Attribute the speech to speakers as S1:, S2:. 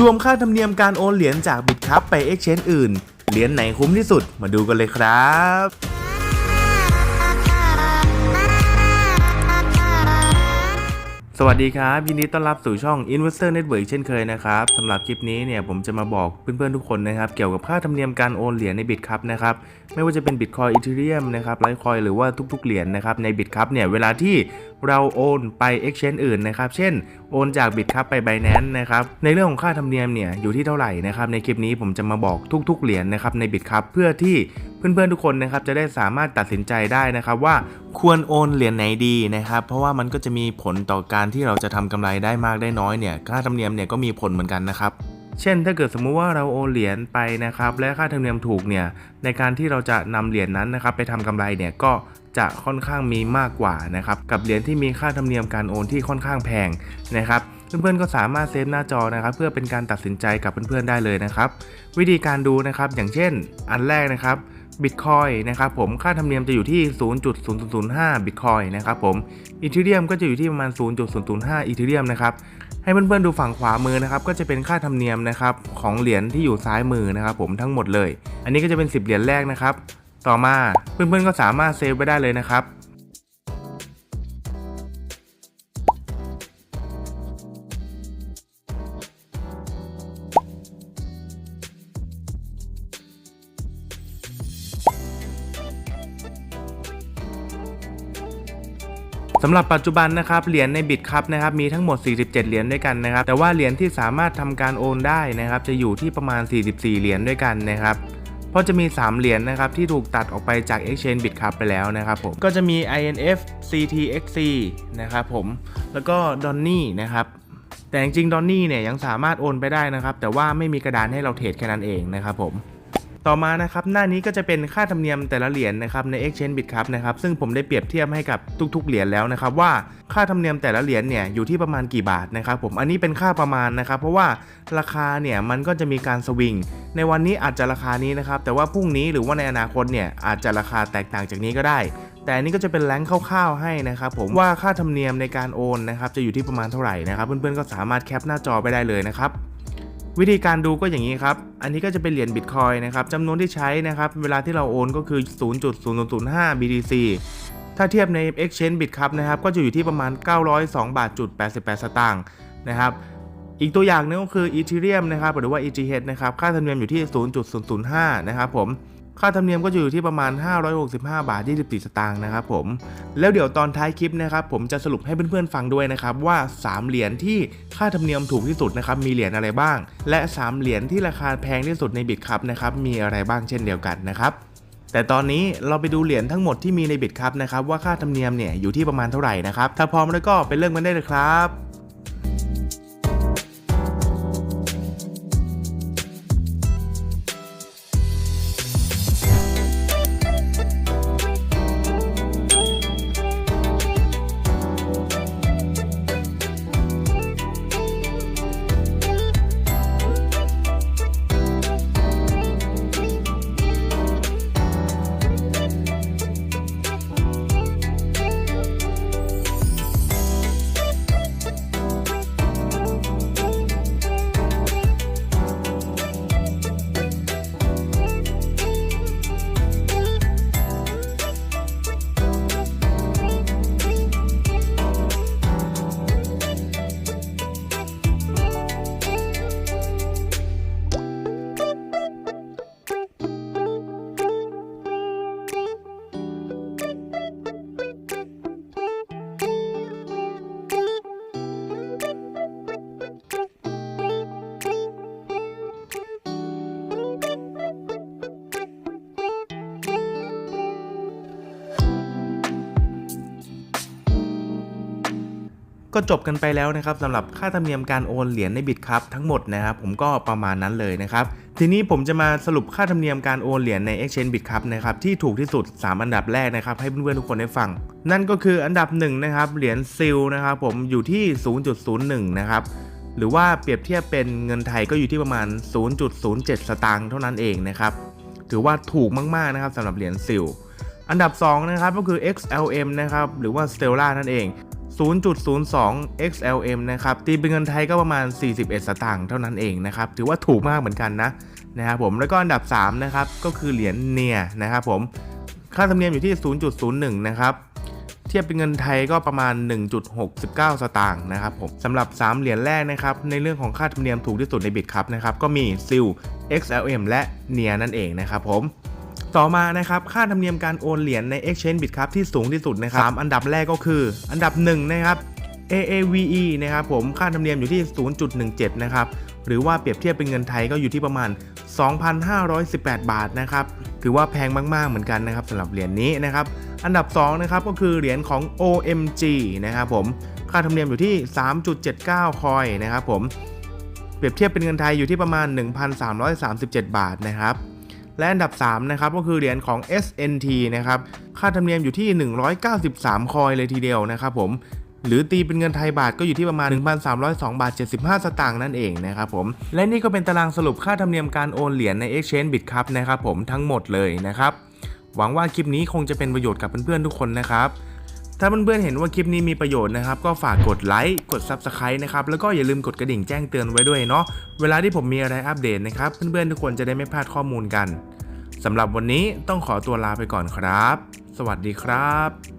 S1: รวมค่าธรรมเนียมการโอนเหรียญจากบิตคัพไป Exchange อื่น เหรียญไหนคุ้มที่สุดมาดูกันเลยครับสวัสดีครับ ยินดีต้อนรับสู่ช่อง Investor Network เช่นเคยนะครับสำหรับคลิปนี้เนี่ยผมจะมาบอกเพื่อนๆทุกคนนะครับ เกี่ยวกับค่าธรรมเนียมการโอนเหรียญใน Bitcup นะครับไม่ว่าจะเป็น Bitcoin Ethereum นะครับไลท์คอยหรือว่าทุกๆเหรียญนะครับใน Bitcup เนี่ยเวลาที่เราโอนไป Exchange อื่นนะครับ เช่นโอนจาก Bitcup ไป Binance นะครับ ในเรื่องของค่าธรรมเนียมเนี่ยอยู่ที่เท่าไหร่นะครับในคลิปนี้ผมจะมาบอกทุกๆเหรียญนะครับใน Bitcup เพื่อที่เพื่อนๆทุกคนนะครับจะได้สามารถตัดสินใจได้นะครับว่าควรโอนเหรียญไหนดีนะครับ เพราะว่ามันก็จะมีผลต่อการที่เราจะทำกำไรได้มากได้น้อยเนี่ยค่าธรรมเนียมเนี่ยก็มีผลเหมือนกันนะครับ เช่นถ้าเกิดสมมุติว่าเราโอนเหรียญไปนะครับ และค่าธรรมเนียมถูกเนี่ยในการที่เราจะนำเหรียญนั้นนะครับ ไปทำกำไรเนี่ยก็จะค่อนข้างมีมากกว่านะครับกับเหรียญที่มีค่าธรรมเนียมการโอนที่ค่อนข้างแพงนะครับเพื่อนๆก็สามารถเซฟหน้าจอนะครับ เพื่อเป็นการตัดสินใจกับเพื่อนๆได้เลยนะครับ วิธีการดูนะครับอย่างเช่น อันแรกนะครับบิตคอยนะครับผมค่าธรรมเนียมจะอยู่ที่ 0.005บิตคอยนะครับผมอีเทเรียมก็จะอยู่ที่ประมาณ 0.005อีเทเรียมนะครับ ให้เพื่อนๆดูฝั่งขวามือนะครับก็จะเป็นค่าธรรมเนียมนะครับของเหรียญที่อยู่ซ้ายมือนะครับผมทั้งหมดเลย อันนี้ก็จะเป็น 10 เหรียญแรกนะครับต่อมาเพื่อนๆก็สามารถเซฟไว้ได้เลยนะครับำหรับปัจจุบันนะครับเหรียญในบิตคัพนะครับมีทั้งหมด 47 เหรียญด้วยกันนะครับแต่ว่าเหรียญที่สามารถทำการโอนได้นะครับจะอยู่ที่ประมาณ 44 เหรียญด้วยกันนะครับเพราะจะมี 3 เหรียญนะครับที่ถูกตัดออกไปจาก Exchange Bitcup ไปแล้วนะครับผมก็จะมี INF CTXC นะครับผมแล้วก็ Donny นะครับแต่จริงๆ Donny เนี่ยยังสามารถโอนไปได้นะครับแต่ว่าไม่มีกระดานให้เราเทรดแค่นั้นเองนะครับผม ต่อมานะครับหน้านี้ก็จะเป็นค่าธรรมเนียมแต่ละเหรียญนะครับใน Exchange Bitcup นะครับซึ่งผมได้เปรียบเทียบให้กับทุก ๆเหรียญแล้วนะครับว่าค่าธรรมเนียมแต่ละเหรียญเนี่ยอยู่ที่ประมาณกี่บาทนะครับผมอันนี้เป็นค่าประมาณนะครับเพราะว่าราคาเนี่ยมันก็จะมีการสวิงในวันนี้อาจจะราคานี้นะครับแต่ว่าพรุ่งนี้หรือว่าในอนาคตเนี่ยอาจจะราคาแตกต่างจากนี้ก็ได้ แต่อันนี้ก็จะเป็นแรงคร่าวๆให้นะครับผมว่าค่าธรรมเนียมในการโอนนะครับจะอยู่ที่ประมาณเท่าไหร่นะครับเพื่อนๆก็สามารถแคปหน้าจอไปได้เลยนะครับ วิธีการดูก็อย่างนี้ครับ อันนี้ก็จะเป็นเหรียญบิตคอยนะครับจำนวนที่ใช้นะครับ เวลาที่เราโอนก็คือ 0.0005 BTC ถ้าเทียบใน Exchange Bitcup นะครับ ก็จะอยู่ที่ประมาณ 902 บาทจุด88 สตางค์นะครับ อีกตัวอย่างหนึงก็คือ Ethereum นะครับ หรือว่า ETH นะครับ ค่าธรรมเนียมอยู่ที่ 0.005 นะครับผม ค่าธรรมเนียมก็จะอยู่ที่ประมาณ 565 บาท 24 สตางค์นะครับผม แล้วเดี๋ยวตอนท้ายคลิปนะครับผมจะสรุปให้เพื่อนๆฟังด้วยนะครับว่า 3 เหรียญที่ค่าธรรมเนียมถูกที่สุดนะครับมีเหรียญอะไรบ้าง และ 3 เหรียญที่ราคาแพงที่สุดในบิตคัพนะครับมีอะไรบ้างเช่นเดียวกันนะครับแต่ตอนนี้เราไปดูเหรียญทั้งหมดที่มีในบิตคัพนะครับว่าค่าธรรมเนียมเนี่ยอยู่ที่ประมาณเท่าไหร่นะครับถ้าพร้อมแล้วก็ไปเริ่มกันได้เลยครับ ก็จบกันไปแล้วนะครับสำหรับค่าธรรมเนียมการโอนเหรียญในบิตครับทั้งหมดนะครับผมก็ประมาณนั้นเลยนะครับทีนี้ผมจะมาสรุปค่าธรรมเนียมการโอนเหรียญใน Exchange Bitcup นะครับที่ถูกที่สุด 3 อันดับแรกนะครับให้เพื่อนๆทุกคนได้ฟัง นั่นก็คืออันดับ1นะครับเหรียญซิลนะครับผมอยู่ที่ 0.01 นะครับหรือว่าเปรียบเทียบเป็นเงินไทยก็อยู่ที่ประมาณ 0.07 สตางค์เท่านั้นเองนะครับถือว่าถูกมากๆนะครับสำหรับเหรียญซิลอันดับ2นะครับก็คือ XLM นะครับหรือว่า Stellar นั่นเอง 0.02 XLM นะครับตีเป็นเงินไทยก็ประมาณ 41 สตางค์เท่านั้นเองนะครับถือว่าถูกมากเหมือนกันนะนะครับผมแล้วก็อันดับ3นะครับก็คือเหรียญเนียนะครับผมค่าธรรมเนียมอยู่ที่ 0.01 นะครับเทียบเป็นเงินไทยก็ประมาณ 1.69 สตางค์นะครับผมสำหรับ 3 เหรียญแรกนะครับในเรื่องของค่าธรรมเนียมถูกที่สุดในบิตครับนะครับก็มีซิล XLM และเนียนั่นเองนะครับผม ต่อมานะครับค่าธรรมเนียมการโอนเหรียญใน Exchange Bitcup ที่สูงที่สุดนะครับสามอันดับแรกก็คือ อันดับ1นะครับ AAVE นะครับผมค่าธรรมเนียมอยู่ที่ 0.17 นะครับหรือว่าเปรียบเทียบเป็นเงินไทยก็อยู่ที่ประมาณ 2,518 บาทนะครับถือว่าแพงมากๆเหมือนกันนะครับสำหรับเหรียญนี้นะครับ อันดับ2นะครับก็คือเหรียญของ OMG นะครับผมค่าธรรมเนียมอยู่ที่ 3.79 คอยนะครับผมเปรียบเทียบเป็นเงินไทยอยู่ที่ประมาณ 1,337 บาทนะครับ และอันดับ3นะครับก็คือเหรียญของ SNT นะครับค่าธรรมเนียมอยู่ที่ 193 คอยเลยทีเดียวนะครับผมหรือตีเป็นเงินไทยบาทก็อยู่ที่ประมาณ 1,302 บาท 75 สตางค์นั่นเองนะครับผม และนี่ก็เป็นตารางสรุปค่าธรรมเนียมการโอนเหรียญใน Exchange Bitcup นะครับผมทั้งหมดเลยนะครับ หวังว่าคลิปนี้คงจะเป็นประโยชน์กับเพื่อนๆทุกคนนะครับ ถ้าเพื่อนๆเห็นว่าคลิปนี้มีประโยชน์นะครับ ก็ฝากกดไลค์ กด Subscribe นะครับ แล้วก็อย่าลืมกดกระดิ่งแจ้งเตือนไว้ด้วยเนาะ เวลาที่ผมมีอะไรอัปเดตนะครับ เพื่อนๆ ทุกคนจะได้ไม่พลาดข้อมูลกันสำหรับวันนี้ต้องขอตัวลาไปก่อนครับ สวัสดีครับ